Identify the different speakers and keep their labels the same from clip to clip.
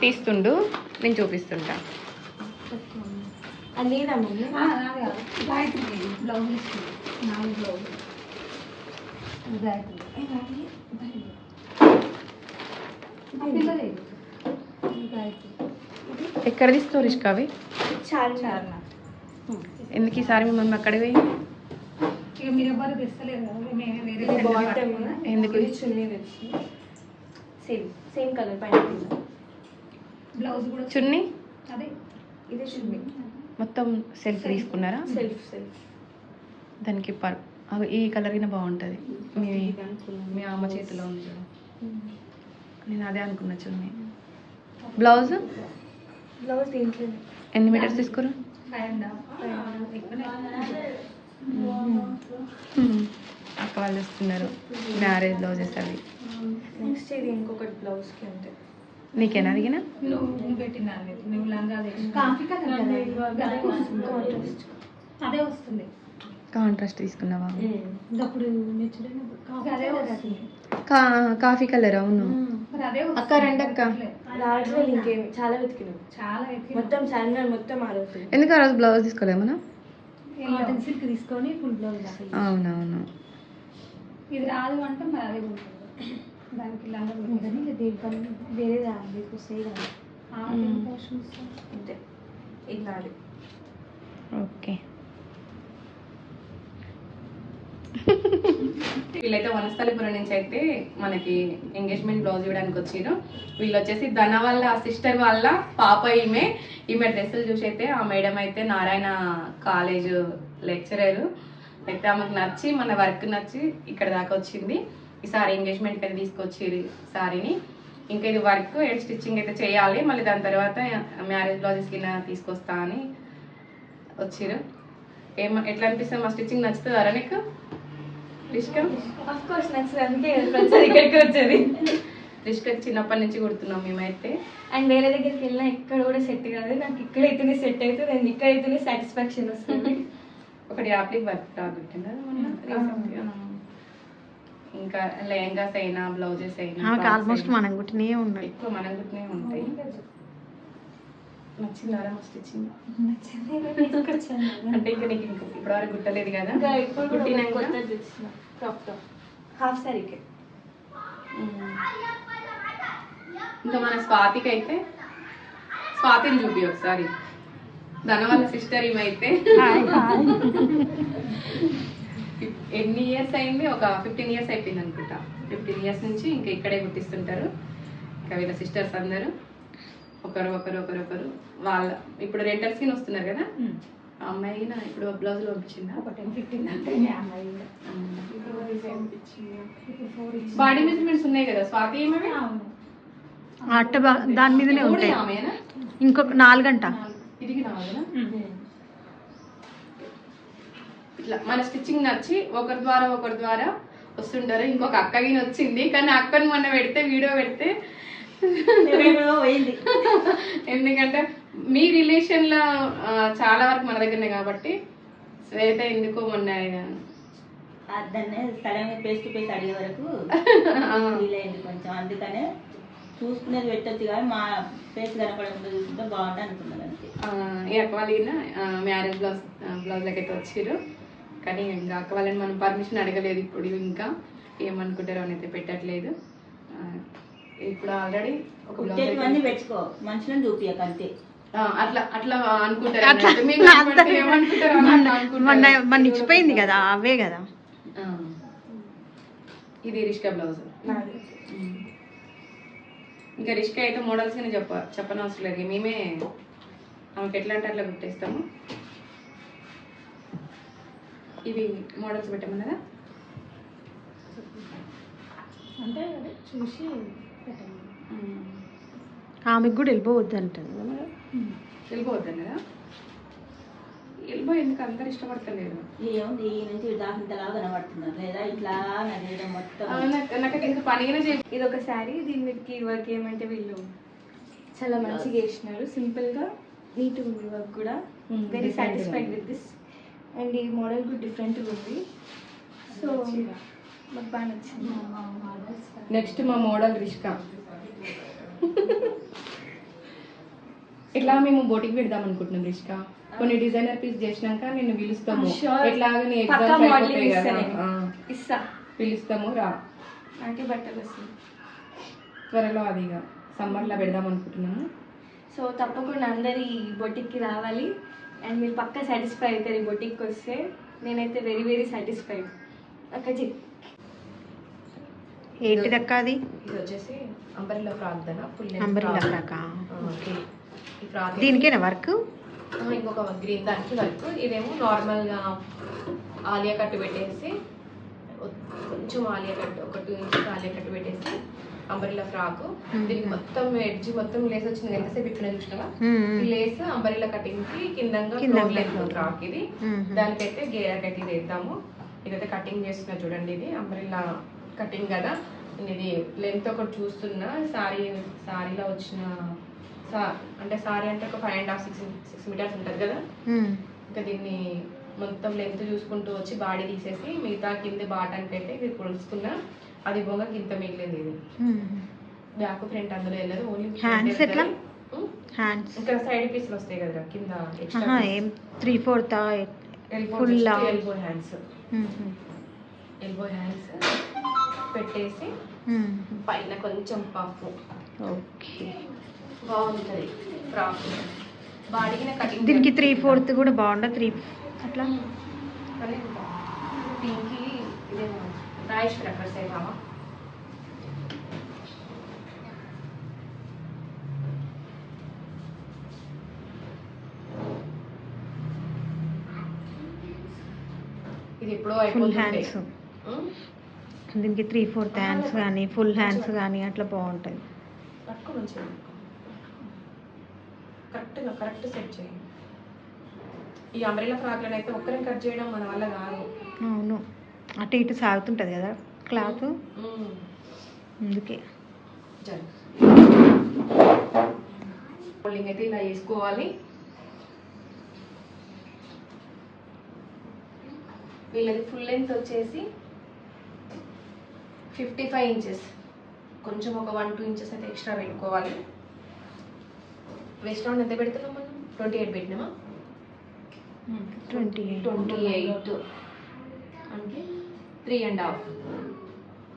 Speaker 1: తీస్తుండు నేను చూపిస్తుంటా. ఎక్కడ తీస్తావు రిష్కావి
Speaker 2: చాలా
Speaker 3: చార్నా
Speaker 1: ఎందుకు ఈసారి మిమ్మల్ని అక్కడ
Speaker 3: ఇక మీరు ఎవ్వరు తెస్తలేరు కదా మేమే వేరే
Speaker 2: ఇది
Speaker 3: దగ్గర
Speaker 2: బాటమ్
Speaker 3: పట్టుకున్నాం.
Speaker 1: ఎందుకు?
Speaker 2: సేమ్ సేమ్ కలర్ పైన.
Speaker 3: బ్లౌజ్ కూడా
Speaker 1: చున్నీ?
Speaker 3: అదే
Speaker 2: ఇదే చున్నీ.
Speaker 1: మొత్తం సెల్ఫ్ తీసుకున్నారా?
Speaker 2: సెల్ఫ్ సెల్ఫ్
Speaker 1: దానికి పర్ ఈ కలర్ అయినా బాగుంటుంది. మీ మీ అమ్మ చేతిలో ఉంది కదా. నేను అదే అనుకున్నా చున్నీ. బ్లౌజ్
Speaker 2: బ్లౌజ్ దీంట్లో
Speaker 1: ఎన్ని మీటర్స్ తీసుకురు? అక్క వాళ్ళు ఇస్తున్నారు మ్యారేజ్ బ్లౌజెస్ అవి
Speaker 2: నెక్స్ట్ ఇది ఇంకొకటి బ్లౌజ్కి అంతే.
Speaker 1: నీకేనా అడిగినా?
Speaker 3: నువ్వు నువ్వు పెట్టిన నువ్వు లంగా తెచ్చి
Speaker 2: కాఫీ
Speaker 3: అదే వస్తుంది.
Speaker 1: కాంట్రాస్ట్. తీసుకున్నావా? కాఫీ కలర్ అవును? అక్క రండి అక్క
Speaker 2: దాంట్లో ఇంకేమి చాలా వెతికినాం
Speaker 3: చాలా
Speaker 2: మొత్తం చార్మినార్ మొత్తం
Speaker 1: ఎందుకు ఆ రోజు బ్లౌజ్ తీసుకోలేమన్నా
Speaker 3: కాటన్ సిల్క్ తీసుకొని ఫుల్ బ్లౌజ్ దాకా
Speaker 1: అవునవును.
Speaker 3: ఇది రాదు అంటే మరి అదే ఉంటుంది దానికి లంగా
Speaker 2: వేరే వస్తాయి కదా. అంతే
Speaker 1: ఓకే. వీళ్ళైతే వనస్థలిపురం నుంచి అయితే మనకి ఎంగేజ్మెంట్ బ్లౌజ్ ఇవ్వడానికి వచ్చారు వీళ్ళు వచ్చేసి ధన వాళ్ళ సిస్టర్ వాళ్ళ పాప ఈమె. ఈమె డ్రెస్సులు చూసి అయితే ఆ మేడం అయితే నారాయణ కాలేజ్ లెక్చరర్ అయితే ఆమెకు నచ్చి మన వర్క్ నచ్చి ఇక్కడ దాకా వచ్చింది. ఈసారి ఎంగేజ్మెంట్ అయితే తీసుకొచ్చి సారీని. ఇంకా ఇది వర్క్ హెడ్ స్టిచ్చింగ్ అయితే చేయాలి. మళ్ళీ దాని తర్వాత మ్యారేజ్ బ్లౌజెస్ కింద తీసుకొస్తా అని వచ్చిరు ఏమ ఎట్లా అనిపిస్తుంది? మా స్టిచ్చింగ్ నచ్చుతుందా నీకు? రిష్క
Speaker 2: ఆఫ్ కోర్స్ నచ్చింది అందుకే ప్రతిసారి ఇక్కడికి వచ్చేది.
Speaker 1: రిష్కకి చిన్నప్పటి నుంచి కుడుతున్నాం మేమైతే.
Speaker 2: అండ్ వేరే దగ్గరికి వెళ్ళినా ఇక్కడ కూడా సెట్ కాదు. నాకు ఇక్కడైతేనే సెట్ అవుతుంది అండ్ ఇక్కడైతేనే సాటిస్ఫాక్షన్ వస్తుంది.
Speaker 1: ఒకటి యాప్లిక్ వర్క్గా? ఇంకా లెహంగాస్ అయినా బ్లౌజెస్ అయినా
Speaker 4: ఆల్మోస్ట్ మనం ఉన్నాయి.
Speaker 1: ఎక్కువ మనం కుట్టినే ఉంటాయి. నచ్చిందారా మా స్టిచ్చింగ్? అంటే ఇంకా నీకు ఇంకా ఇప్పటివరకు గుట్టలేదు కదా? కుట్టినాక
Speaker 2: హాఫ్ సారీకి.
Speaker 1: ఇంకా మన స్వాతికి అయితే స్వాతిని చూపి ఒకసారి. ధన వాళ్ళ సిస్టర్ ఈమె ఎన్ని ఇయర్స్ అయింది? ఒక ఫిఫ్టీన్ ఇయర్స్ అయిపోయింది అనుకుంటా ఫిఫ్టీన్ ఇయర్స్ నుంచి ఇంకా ఇక్కడే గుర్తిస్తుంటారు. ఇంకా వీళ్ళ సిస్టర్స్ అందరూ. ఒకరు ఒకరు ఒకరు ఒకరు వాళ్ళ ఇప్పుడు రెంటర్స్కి వస్తున్నారు కదా? అమ్మాయి నా ఇప్పుడు బ్లౌజ్ పంపించిందా?
Speaker 3: ఒక టెన్ ఫిఫ్టీన్.
Speaker 1: బాడీ మెజర్మెంట్స్ ఉన్నాయి కదా? స్వాతి ఏమేమి
Speaker 4: అట్ట దాని మీదనే ఉంటాయి.
Speaker 1: ఆమెనా?
Speaker 4: ఇంకొక నాలుగంట.
Speaker 1: రావాలా ఇట్లా మన స్టిచ్చింగ్ నచ్చి ఒకరి ద్వారా ఒకరి ద్వారా వస్తుంటారు. ఇంకొక అక్కగిన వచ్చింది. కానీ అక్కని మొన్న పెడితే వీడియో పెడితే ఎందుకంటే మీ రిలేషన్లో చాలా వరకు మన దగ్గరనే కాబట్టి శ్వేత ఎందుకో మొన్న
Speaker 5: దాన్ని సడన్గా ఫేస్ టు ఫేస్ అడిగే వరకు ఫీల్ అయింది కొంచెం. అందుకనే చూసుకునేది పెట్టొచ్చు కానీ మా ఫేస్ కనపడకుండా చూసుకుంటే బాగుంటుంది అనుకున్నాను అంతే.
Speaker 1: ఆ, ఈ అక్క వాళ్ళ మ్యారేజ్ బ్లౌజ్ బ్లౌజ్లకి అయితే వచ్చారు కానీ ఇంకా అక్క వాళ్ళని మనం పర్మిషన్ అడగలేదు ఇప్పుడు ఇంకా. ఏమనుకుంటారో అని అయితే పెట్టట్లేదు ఇప్పుడు ఆల్రెడీ ఒక బ్లౌజ్
Speaker 5: కుట్టేటివన్నీ పెట్టుకో మనుషులను చూపియక అంతే.
Speaker 1: అట్లా అట్లా అనుకుంటారు
Speaker 4: మొన్న ఇచ్చిపోయింది కదా అవే కదా.
Speaker 1: ఇది రిష్కా బ్లౌజ్. ఇంకా రిష్కా అయితే మోడల్స్ కానీ చెప్ప చెప్పనవసరం లేదు. మేమే ఆమెకి ఎట్లా అంటే అట్లా కుట్టేస్తాము. ఇవి మోడల్స్ పెట్టమన్నదా?
Speaker 3: అంటే చూసి
Speaker 4: ఆమెకు కూడా వెళ్ళిపోవద్దు అంటుంది
Speaker 1: వెళ్ళిపోవద్దాం కదా వెళ్ళిపో ఎందుకు అందరు ఇష్టపడతలేరు?
Speaker 5: ఏముంది ఈ నుంచి కనబడుతున్నారు లేదా ఇట్లా నడియడం మొత్తం.
Speaker 1: నాకు- ఇంకా పనిగానే చేయ
Speaker 2: ఇది ఒక శారీ దీని మీదకి వర్క్ ఏమంటే వీళ్ళు చాలా మంచిగా వేసినారు. సింపుల్గా నీట్ ఉంది వర్క్ కూడా
Speaker 1: Hmm,
Speaker 2: very satisfied. With this and ఈ మోడల్ కూడా డిఫరెంట్ ఉంది. సో
Speaker 1: నెక్స్ట్ మా మోడల్ రిష్క. ఇట్లా మేము బోటికి పెడదాం అనుకుంటున్నాం రిష్క? కొన్ని డిజైనర్ పీస్ చేసినాక నేను పిలుస్తాము. ఎట్లాగని ఎగ్జామ్స్ పిలుస్తాము రా.
Speaker 2: నాకే బట్టలు వస్తుంది
Speaker 1: త్వరలో సమ్మర్లో పెడదాం అనుకుంటున్నాను
Speaker 2: సో తప్పకుండా అందరు బొటిక్కి రావాలి. అండ్ మీరు పక్కా సాటిస్ఫై అవుతారు ఈ బొటిక్కి వస్తే. నేనైతే వెరీ వెరీ సాటిస్ఫైడ్ అక్క చెప్
Speaker 4: ఏంటిదక్క అది?
Speaker 1: ఇది వచ్చేసి అంబరిలో ఫ్రాక్ దన ఫుల్
Speaker 4: అంబరిలా ఫ్రాకా.
Speaker 1: ఈ ఫ్రాక్
Speaker 4: దీనికేనా వర్క్?
Speaker 1: ఇంకొక గ్రీన్ దానికి వర్క్. ఇదేమో నార్మల్గా ఆలియా కట్టు పెట్టేసి కొంచెం ఆలియా కట్టు ఒక టూ ఇంచెస్ ఆలియా కట్టు పెట్టేసి అంబరిలా ఫ్రాక్. దీనికి మొత్తం ఎడ్జ్ మొత్తం లేస్ వచ్చింది. ఎంతసేపు ఇచ్చిన చూసినా లేస్ అంబరిలా కటింగ్కి కిందంగా
Speaker 4: కింద
Speaker 1: లెంత్. ఫ్రాక్ ఇది. దానికైతే గేరాకి అయితే ఇది వేద్దాము ఇదైతే కటింగ్ చేస్తున్నా చూడండి ఇది. అంబరిలా కటింగ్ కదా? ఇది లెంత్ ఒకటి చూస్తున్నా. సారీ సారీలో వచ్చిన అంటే సారీ అంటే ఒక five and half six six metres ఉంటుంది కదా? ఇంకా దీన్ని మొత్తం లెంత్ చూసుకుంటూ వచ్చి బాడీ తీసేసి మిగతా కింద బాటానికి అయితే ఇది కొలుసుకున్నా అది పోగా కింద మిగిలింది ఇది. బ్యాక్ ఫ్రంట్ అందులో వెళ్ళదు. ఓన్లీ
Speaker 4: Hands ఎట్లా? హ్యాండ్స్
Speaker 1: ఇంకా సైడ్ పీస్లు వస్తాయి కదా కింద
Speaker 4: ఏం? Three fourth?
Speaker 1: Elbow hands elbow hands పెట్టేసి పైన కొంచెం పఫ్
Speaker 4: ఓకే.
Speaker 1: బాగుంటుంది ఫ్రాక్. బాడీకి కటింగ్
Speaker 4: దీనికి త్రీ ఫోర్త్ కూడా బాగుండదు త్రీ అట్లా?
Speaker 1: దీనికి ఇదేమో రాయిష్ క్రాకర్స్ కావా ఇది ఎప్పుడో
Speaker 4: ఫుల్
Speaker 1: అయిపోతుంది
Speaker 4: హ్యాండ్స్ దీనికి త్రీ ఫోర్త్ హ్యాండ్స్ కానీ ఫుల్ హ్యాండ్స్ కానీ అట్లా బాగుంటుంది.
Speaker 1: కరెక్ట్గా కరెక్ట్ సెట్ చేయండి. ఈ అంబ్రెలా ఫ్రాక్లను అయితే ఒక్కరిని కట్ చేయడం మన వల్ల కాదు.
Speaker 4: అవును. అటు ఇటు సాగుతుంటుంది కదా క్లాత్. అందుకే.
Speaker 1: ఫోల్డింగ్ అయితే ఇలా వేసుకోవాలి. వీళ్ళది ఫుల్ లెంత్ వచ్చేసి ఫిఫ్టీ ఫైవ్ ఇంచెస్. కొంచెం ఒక వన్ టూ ఇంచెస్ అయితే ఎక్స్ట్రా పెట్టుకోవాలి. వెస్ట్ రౌండ్ ఎంత పెడుతున్నాం మనం? Twenty eight పెట్టినామా?
Speaker 4: Twenty
Speaker 1: twenty eight. అంటే త్రీ అండ్ హాఫ్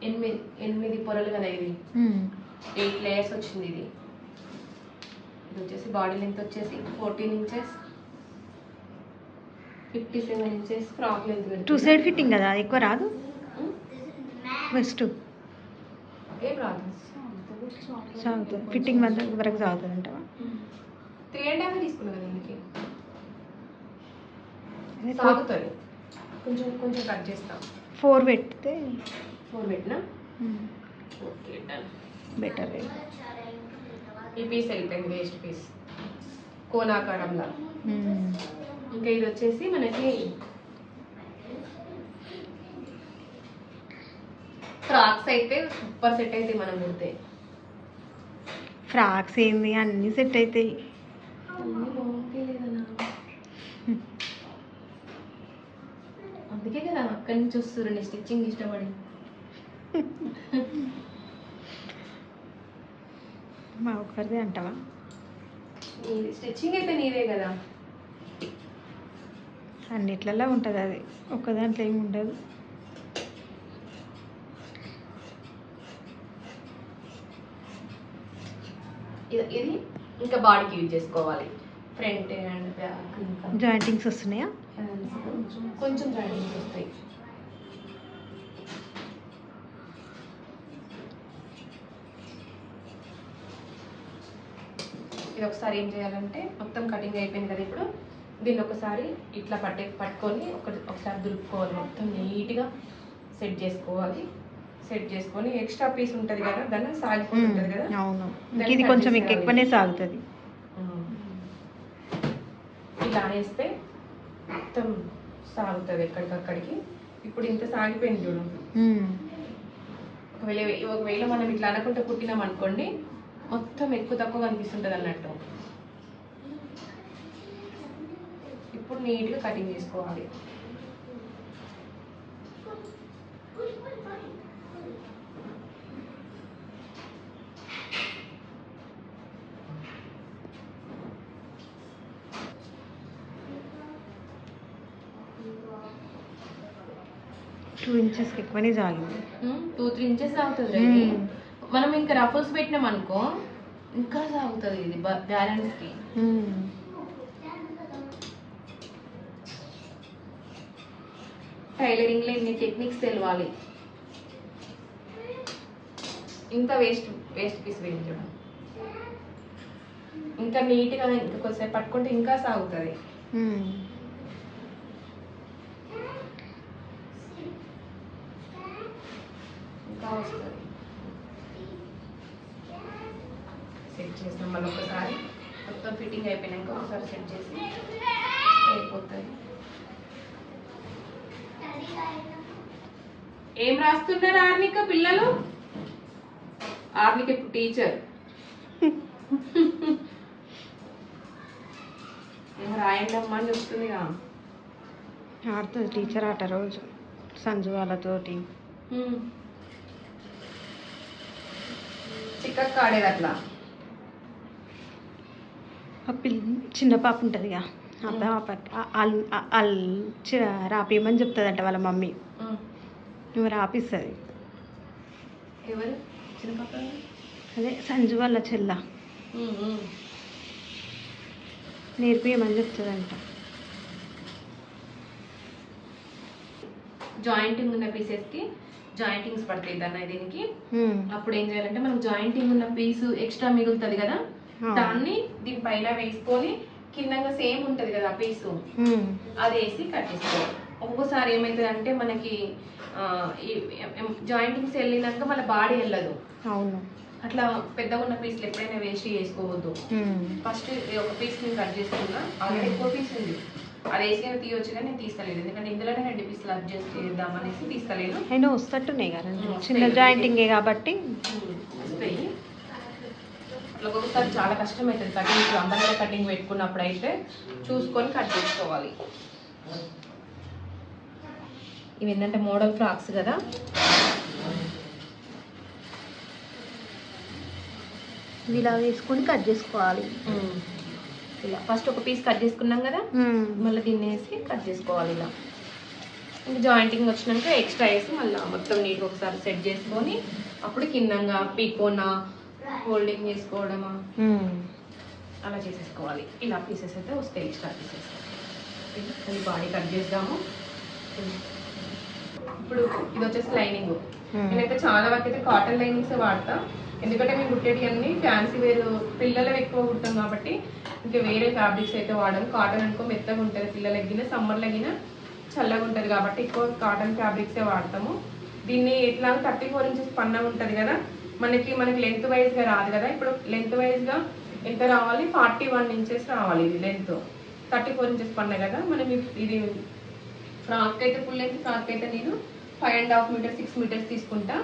Speaker 1: ఎనిమిది ఎనిమిది పొరలు కదా ఇది? ఎయిట్ లేయర్స్ వచ్చింది ఇది. ఇది వచ్చేసి బాడీ లెంత్ వచ్చేసి fourteen inches. Fifty seven inches frock length
Speaker 4: two side fitting కదా? ఎక్కువ రాదు?
Speaker 1: రాదు
Speaker 4: సాగుతుంది ఫిట్టింగ్ వరకు సాగుతుంది అంటావా
Speaker 1: త్రీ అండ్ హాఫ్ తీసుకున్నా కదా దీనికి సాగుతుంది. కొంచెం కొంచెం కట్ చేస్తాం.
Speaker 4: ఫోర్ పెడితే
Speaker 1: ఫోర్ పెట్టినా? ఓకే డన్
Speaker 4: బెటర్
Speaker 1: ఈ పీస్ వెళ్ళిపోయింది వేస్ట్ పీస్ కోనాకారంలా ఇంకా ఇది వచ్చేసి మనకి ఫ్రాక్స్ అయితే సూపర్ సెట్ అయితే మనం కుడితే.
Speaker 4: ఫ్రాక్స్ ఏంది? అన్నీ సెట్ అవుతాయి
Speaker 1: అందుకే కదా అక్కడి నుంచి వస్తున్నారు స్టిచ్చింగ్ ఇష్టపడి.
Speaker 4: మా ఒక్కరిదే అంటావా?
Speaker 1: స్టిచ్చింగ్ అయితే నీదే కదా.
Speaker 4: అన్నిట్లలో ఉంటుంది అది. ఒక్క దాంట్లో ఏమి ఉండదు.
Speaker 1: ఇది ఇంకా బాడీకి యూజ్ చేసుకోవాలి. ఫ్రంట్ అండ్ బ్యాక్ ఇంకా.
Speaker 4: జాయింటింగ్స్ వస్తున్నాయా?
Speaker 1: కొంచెం జాయింటింగ్స్ వస్తాయి. ఇది ఒకసారి ఏం చేయాలంటే మొత్తం కటింగ్ అయిపోయింది కదా ఇప్పుడు దీన్ని ఒకసారి ఇట్లా పట్టే పట్టుకొని ఒక ఒకసారి దులుపుకోవాలి. మొత్తం నీట్గా సెట్ చేసుకోవాలి. సెట్ చేసుకొని ఎక్స్ట్రా పీస్ ఉంటుంది కదా దాన్ని సాగిపోతుంటుంది కదా.
Speaker 4: అవును. ఇది కొంచెం. ఇంకెక్కువనే సాగుతుంది
Speaker 1: ఇలా అనేస్తే మొత్తం సాగుతుంది ఎక్కడికక్కడికి. ఇప్పుడు ఇంత సాగిపోయింది చూడు. ఒకవేళ ఒకవేళ మనం ఇట్లా అనకుండా కుట్టినాం అనుకోండి మొత్తం ఎక్కువ తక్కువ కనిపిస్తుంటుంది అన్నట్టు. ఇప్పుడు నీట్గా కటింగ్ చేసుకోవాలి
Speaker 4: టూ ఇంచెస్కి ఎక్కువనే జాగింది.
Speaker 1: టూ త్రీ ఇంచెస్
Speaker 4: మ్మ్.
Speaker 1: మనం ఇంకా రఫల్స్ పెట్టినాం అనుకో ఇంకా సాగుతుంది ఇది బ్యాలెన్స్కి. టైలరింగ్లో ఇన్ని టెక్నిక్స్ తెలవాలి. ఇంత వేస్ట్ వేస్ట్ పీస్ వేయించడం. ఇంకా నీట్గా ఇంకా కొద్దిసేపు పట్టుకుంటే ఇంకా సాగుతుంది. వస్తుంది సెట్ చేస్తాం మళ్ళీ ఒకసారి. మొత్తం ఫిట్టింగ్ అయిపోయినాక ఒకసారి సెట్ చేసి అయిపోతుంది ఏం రాస్తున్నారు ఆర్నిక పిల్లలు? ఆర్నిక ఇప్పుడు టీచర్ రాయండి అమ్మా అని చెప్తుందిగా
Speaker 4: ఆడుతుంది టీచర్ ఆట రోజు. సంజు వాళ్ళతోటి.
Speaker 1: చిక్కక్క ఆడేది అట్లా
Speaker 4: చిన్న పాప ఉంటుందిగా రాపియమని చెప్తుందంట వాళ్ళ మమ్మీ. నువ్వు రాపిస్తుంది.
Speaker 1: ఎవరు? చిన్న పాప
Speaker 4: అదే సంజు వాళ్ళ చెల్ల. నేర్పియమని చెప్తుందంట.
Speaker 1: జాయింటింగ్ ఉన్న పీసెస్కి జాయింటింగ్స్ పడతాయి దాన్ని దీనికి. అప్పుడు ఏం చేయాలంటే మనం జాయింటింగ్ ఉన్న పీస్ ఎక్స్ట్రా మిగులుతుంది కదా. దాన్ని దీని పైన వేసుకొని కిందంగా సేమ్ ఉంటది కదా పీసు. అది వేసి కట్ చేసుకోవాలి ఒక్కొక్కసారి ఏమవుతుంది అంటే మనకి జాయింటింగ్స్ వెళ్ళినాక మన బాడీ వెళ్ళదు
Speaker 4: అవును
Speaker 1: అట్లా పెద్దగా ఉన్న పీసులు ఎప్పుడైనా వేస్ట్ చేసుకోవద్దు. ఫస్ట్ ఒక పీస్ నేను కట్ చేసుకున్నా ఆల్రెడీ ఎక్కువ పీస్ ఉంది అది వేసుకొని తీయొచ్చు కానీ నేను తీస్తలేదు ఎందుకంటే ఇందులోనే రెండు పీసులు అడ్జస్ట్ చేద్దాం అనేసి తీస్తలేను.
Speaker 4: అయినా వస్తట్టున్నాయి కదా చిన్న. జాయింటింగే కాబట్టి.
Speaker 1: వస్తాయి ఒక్కొక్కసారి చాలా కష్టం అవుతుంది కటింగ్ ఇప్పుడు అంబర్లా కటింగ్ పెట్టుకున్నప్పుడు అయితే చూసుకొని కట్ చేసుకోవాలి. ఇవి ఏంటంటే మోడల్ ఫ్రాక్స్ కదా.
Speaker 4: ఇవి ఇలా వేసుకొని కట్ చేసుకోవాలి.
Speaker 1: ఇలా ఫస్ట్ ఒక పీస్ కట్ చేసుకున్నాం కదా?
Speaker 4: ఉమ్.
Speaker 1: మళ్ళీ దీన్ని వేసి కట్ చేసుకోవాలి ఇలా. ఇంకా జాయింటింగ్ వచ్చినాక ఎక్స్ట్రా వేసి మళ్ళీ మొత్తం నీట్గా ఒకసారి సెట్ చేసుకొని అప్పుడు కిందంగా పీకోనా హోల్డింగ్ చేసుకోవడమా?
Speaker 4: ఉమ్.
Speaker 1: అలా చేసేసుకోవాలి. ఇలా పీసెస్ అయితే వస్తాయి ఎక్స్ట్రా పీసెస్ అది బాడీ కట్ చేద్దాము. ఇప్పుడు ఇది వచ్చేసి లైనింగ్
Speaker 4: Hmm.
Speaker 1: నేనైతే చాలా వరకు అయితే కాటన్ లైనింగ్స్ వాడతా. ఎందుకంటే మేము కుట్టేటి అన్ని ఫ్యాన్సీ వేరు. పిల్లలు ఎక్కువ కుట్టాం కాబట్టి ఇంకా వేరే ఫ్యాబ్రిక్స్ అయితే వాడడం కాటన్ అనుకో మెత్తగా ఉంటుంది. పిల్లలు ఎగ్గినా సమ్మర్లో ఎగ్గినా చల్లగా ఉంటుంది కాబట్టి ఎక్కువ కాటన్ ఫ్యాబ్రిక్సే వాడతాము. దీన్ని ఎట్లా థర్టీ ఫోర్ ఇంచెస్ పన్న ఉంటుంది కదా. మనకి మనకి లెంత్ వైజ్గా రాదు కదా. ఇప్పుడు లెంత్ వైజ్గా ఎంత రావాలి? ఫార్టీ వన్ ఇంచెస్ రావాలి ఇది లెంత్ థర్టీ ఫోర్ ఇంచెస్ పన్న కదా. మనం ఇది ఫ్రాక్ అయితే ఫుల్ లెంత్ ఫ్రాక్ అయితే నేను five and half metre six metres తీసుకుంటా.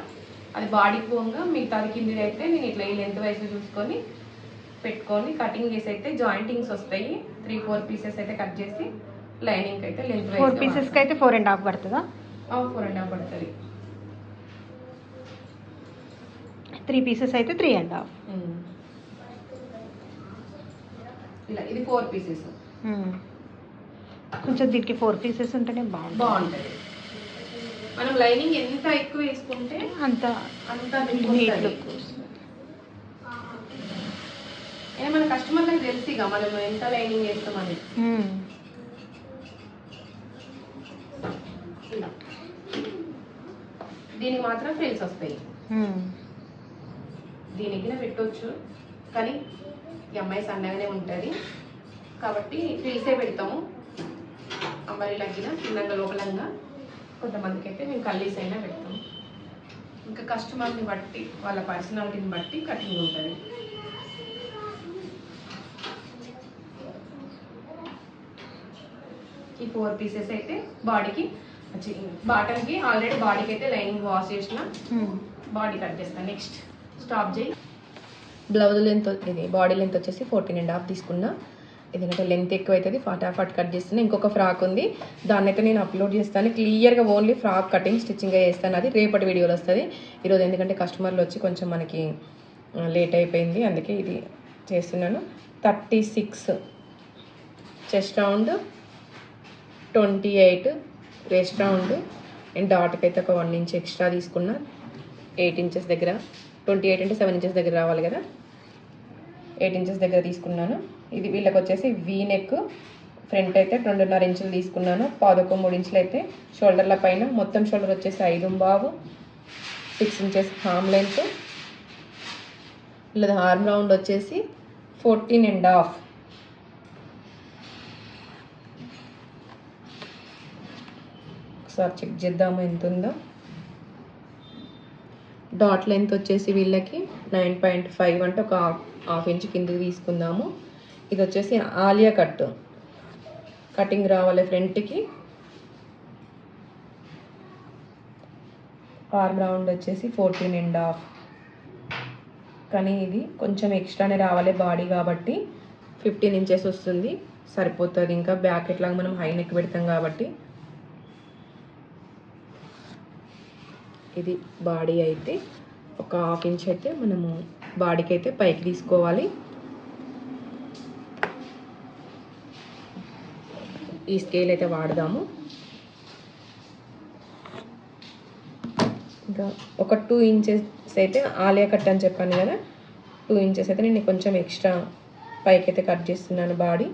Speaker 1: అది బాడీ పోగా మిగతాది కింది అయితే నేను ఇట్లా ఈ లెంత్ వైజ్ చూసుకొని పెట్టుకొని కటింగ్ చేసి అయితే జాయింటింగ్స్ వస్తాయి. త్రీ ఫోర్ పీసెస్ అయితే కట్ చేసి లైనింగ్ అయితే లెంత్
Speaker 4: ఫోర్ పీసెస్కి అయితే ఫోర్ అండ్ హాఫ్ పడుతుందా?
Speaker 1: ఫోర్ అండ్ హాఫ్ పడుతుంది.
Speaker 4: త్రీ పీసెస్ అయితే త్రీ అండ్ హాఫ్.
Speaker 1: ఇలా ఇది ఫోర్ పీసెస్
Speaker 4: కొంచెం దీనికి ఫోర్ పీసెస్ ఉంటేనే బాగుంటుంది.
Speaker 1: బాగుంటుంది. మనం లైనింగ్ ఎంత ఎక్కువ వేసుకుంటే
Speaker 4: అంత
Speaker 1: అంత
Speaker 4: నీట్ లుక్
Speaker 1: మన కస్టమర్లకు తెలుసు ఇక మనం ఎంత లైనింగ్ వేస్తామని. దీనికి మాత్రం ఫ్రిల్స్ వస్తాయి. దీనికి పెట్టవచ్చు కానీ ఈ అమ్మాయి సన్నగానే ఉంటుంది. కాబట్టి ఫ్రిల్సే పెడతాము. అమ్మాయి లగ్గిన కిందంగా లోపలంగా. కొంతమందికి అయితే మేము కల్లీస్ అయినా పెడతాము ఇంకా కస్టమర్ని బట్టి వాళ్ళ పర్సనాలిటీని బట్టి కటింగ్ ఉంటుంది. ఈ ఫోర్ పీసెస్ అయితే బాడీకి బాటమ్కి ఆల్రెడీ బాడీకి అయితే లైనింగ్ వాష్ చేసిన బాడీ కట్ చేస్తాను నెక్స్ట్ స్టాప్ చేయి. బ్లౌజ్ లెంత్ ఇది బాడీ లెంత్ వచ్చేసి ఫోర్టీన్ అండ్ హాఫ్ తీసుకున్నా. ఎందుకంటే లెంత్ ఎక్కువ అవుతుంది ఫటాఫట్ కట్ చేస్తున్నా. ఇంకొక ఫ్రాక్ ఉంది. దాన్ని అయితే నేను అప్లోడ్ చేస్తాను. క్లియర్గా ఓన్లీ ఫ్రాక్ కటింగ్ స్టిచ్చింగ్ చేస్తాను. అది రేపటి వీడియోలో వస్తుంది. ఈరోజు ఎందుకంటే కస్టమర్లు వచ్చి కొంచెం మనకి లేట్ అయిపోయింది. అందుకే ఇది చేస్తున్నాను. Thirty six chest round twenty eight waist round and డాట్కి అయితే ఒక వన్ ఇంచ్ ఎక్స్ట్రా తీసుకున్నా. ఎయిట్ ఇంచెస్ దగ్గర ట్వంటీ ఎయిట్ అంటే సెవెన్ ఇంచెస్ దగ్గర రావాలి కదా. ఎయిట్ ఇంచెస్ దగ్గర తీసుకున్నాను. ఇది వీళ్ళకి వచ్చేసి వీ నెక్ ఫ్రంట్ అయితే రెండున్నర ఇంచులు తీసుకున్నాను. పాదొక మూడు ఇంచులు అయితే షోల్డర్ల పైన. మొత్తం షోల్డర్ వచ్చేసి ఐదు బావు సిక్స్ ఇంచెస్ హామ్ లెంత్ లేదా హార్మ్ రౌండ్ వచ్చేసి ఫోర్టీన్ అండ్ హాఫ్ ఒకసారి చెక్ చేద్దాము ఎంత ఉందో డాట్ లెంత్ వచ్చేసి వీళ్ళకి నైన్ పాయింట్ ఫైవ్ అంటే ఒక హాఫ్ ఇంచ్ కిందకి తీసుకుందాము. ఇది వచ్చేసి ఆలియా కట్. కటింగ్ రావాలి ఫ్రంట్కి. ఆర్మ్ రౌండ్ వచ్చేసి ఫోర్టీన్ అండ్ హాఫ్. కానీ ఇది కొంచెం ఎక్స్ట్రానే రావాలి బాడీ కాబట్టి. ఫిఫ్టీన్ ఇంచెస్ వస్తుంది. సరిపోతుంది. ఇంకా బ్యాక్ ఎట్లాగా మనం హై నెక్ పెడతాం కాబట్టి. ఇది బాడీ అయితే ఒక హాఫ్ ఇంచ్ అయితే మనము బాడీకి అయితే పైకి తీసుకోవాలి. ఈ స్కేల్ అయితే వాడదాము. ఇంకా ఒక టూ ఇంచెస్ అయితే ఆలియా కట్ అని చెప్పాను కదా టూ ఇంచెస్ అయితే నేను కొంచెం ఎక్స్ట్రా పైకి అయితే కట్ చేస్తున్నాను బాడీ.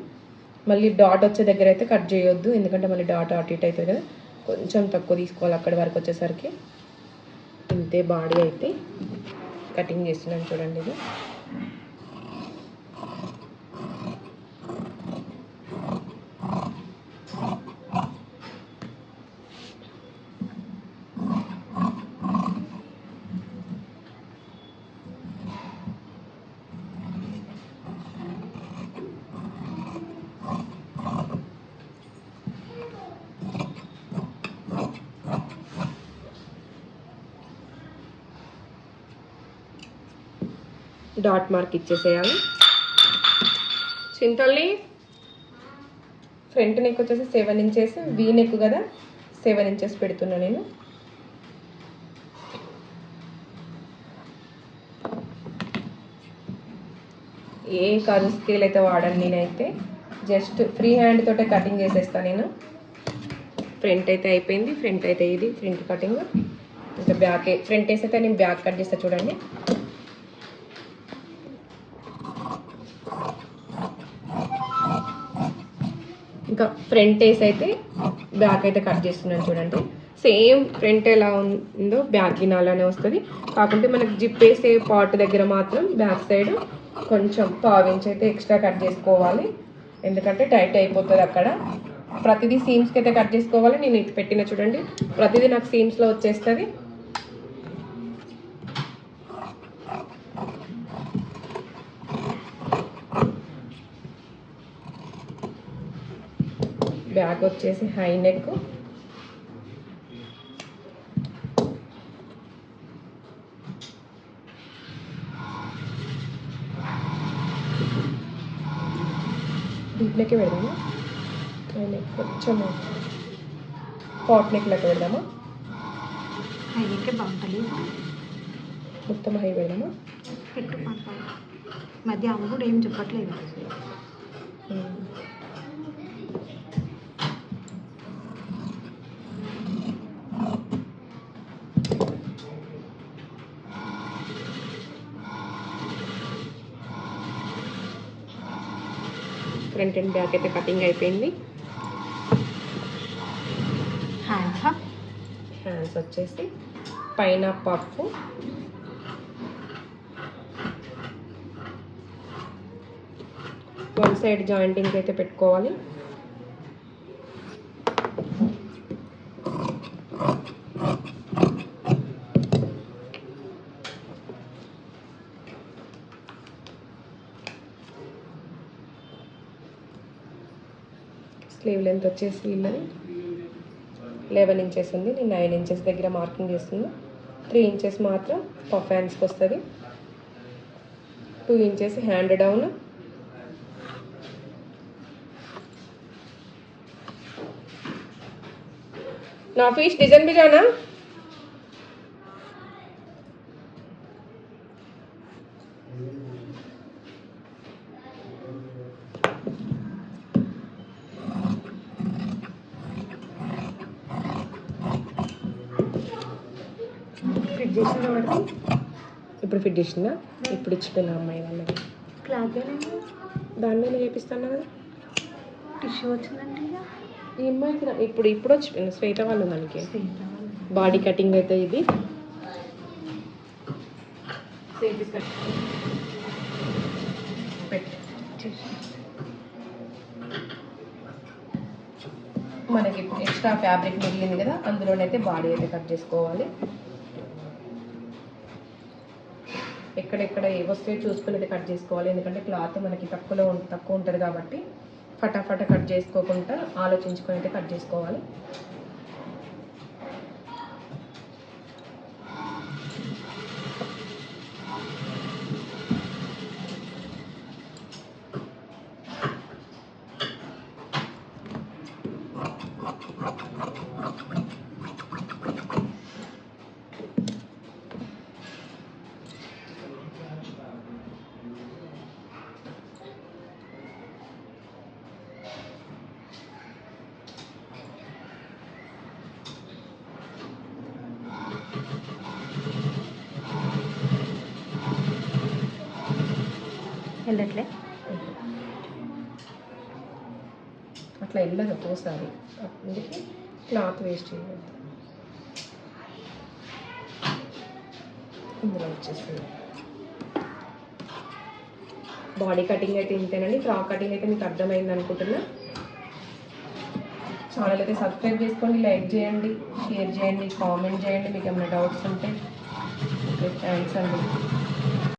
Speaker 1: మళ్ళీ డాట్ వచ్చే దగ్గర అయితే కట్ చేయొద్దు ఎందుకంటే మళ్ళీ డాట్ అటు ఇటు అవుతుంది కదా. కొంచెం తక్కువ తీసుకోవాలి అక్కడి వరకు వచ్చేసరికి. ఇంతే బాడీ అయితే కటింగ్ చేస్తున్నాను చూడండి ఇది. డాట్ మార్క్ ఇచ్చేసేయాలి. చింతల్లి ఫ్రంట్ నెక్ వచ్చేసి సెవెన్ ఇంచెస్ వీ నెక్ కదా సెవెన్ ఇంచెస్ పెడుతున్నా నేను. ఏ కర్వ్ స్కేల్ అయితే వాడను నేనైతే జస్ట్ ఫ్రీ హ్యాండ్ తోటే కటింగ్ చేసేస్తాను నేను. ఫ్రంట్ అయితే అయిపోయింది ఫ్రంట్ అయితే ఇది ఫ్రంట్ కటింగ్ ఇంకా బ్యాక్ ఫ్రంట్ వేసి అయితే నేను బ్యాక్ కట్ చేస్తా చూడండి. ఇంకా ఫ్రంట్ వేసి అయితే బ్యాక్ అయితే కట్ చేస్తున్నాను చూడండి. సేమ్ ఫ్రంట్ ఎలా ఉందో బ్యాక్ గిన్ వస్తుంది. కాకుంటే మనకి జిప్ వేసే పార్ట్ దగ్గర మాత్రం బ్యాక్ సైడ్ కొంచెం పావించి అయితే ఎక్స్ట్రా కట్ చేసుకోవాలి. ఎందుకంటే టైట్ అయిపోతుంది అక్కడ. ప్రతిదీ సీమ్స్కి అయితే కట్ చేసుకోవాలి. నేను ఇటు పెట్టిన చూడండి. ప్రతిదీ నాకు సీమ్స్లో వచ్చేస్తుంది. బ్యాక్ వచ్చేసి హై నెక్. డీప్ నెక్ పెడదామా హై నెక్ కొంచెం పాట్ నెక్ లెక్క పెడదామా
Speaker 4: అయ్యకే బాగుంటుంది
Speaker 1: మొత్తం హై పెడదామా
Speaker 4: పెట్టు. మధ్య అమ్మ కూడా ఏం చెప్పట్లేదు.
Speaker 1: ఫ్రంట్ అండ్ బ్యాక్ అయితే కటింగ్ అయిపోయింది.
Speaker 4: హ్యాండ్స్
Speaker 1: హ్యాండ్స్ వచ్చేసి పైన పఫ్ వన్ సైడ్ జాయింటింగ్ అయితే పెట్టుకోవాలి. లెంత్ వచ్చేసి వీళ్ళది లెవెన్ ఇంచెస్ ఉంది. నేను నైన్ ఇంచెస్ దగ్గర మార్కింగ్ చేస్తున్నా. త్రీ ఇంచెస్ మాత్రం పఫ్ హ్యాండ్స్కి వస్తుంది. Two inches hand down. నా ఫీష్ డిజైన్ బిజానా?
Speaker 4: ఫిట్ చేసిన వాడికి
Speaker 1: ఇప్పుడు ఫిట్ చేసిందా? ఇప్పుడు ఇచ్చిపోయిన అమ్మాయి వాళ్ళకి
Speaker 4: క్లాత్
Speaker 1: దాని మీద చేపిస్తాను కదా?
Speaker 4: టిష్యూ వచ్చిందండి ఇక.
Speaker 1: ఈ అమ్మాయికి ఇప్పుడు ఇప్పుడు వచ్చి శ్వేత వాళ్ళు మనకి బాడీ కటింగ్ అయితే ఇది. మనకి ఎక్స్ట్రా ఫ్యాబ్రిక్ మిగిలింది కదా అందులోనైతే బాడీ అయితే కట్ చేసుకోవాలి. ఎక్కడెక్కడ ఏ వస్తే చూసుకున్నట్టు కట్ చేసుకోవాలి. ఎందుకంటే క్లాత్ మనకి తక్కువలో తక్కువ ఉంటుంది కాబట్టి ఫటాఫట కట్ చేసుకోకుండా ఆలోచించుకొని అయితే కట్ చేసుకోవాలి.
Speaker 4: వెళ్ళట్లే.
Speaker 1: అట్లా వెళ్ళదు ఒక్కోసారి. అందుకే క్లాత్ వేస్ట్ చేయవద్దు ఇందులో వచ్చేస్తుంది బాడీ కటింగ్ అయితే ఇంతేనండి. ఫ్రాక్ కటింగ్ అయితే మీకు అర్థమైంది అనుకుంటున్నా. ఛానల్ అయితే సబ్స్క్రైబ్ చేసుకోండి లైక్ చేయండి షేర్ చేయండి కామెంట్ చేయండి. మీకు ఏమైనా డౌట్స్ ఉంటే థ్యాంక్స్ అండి.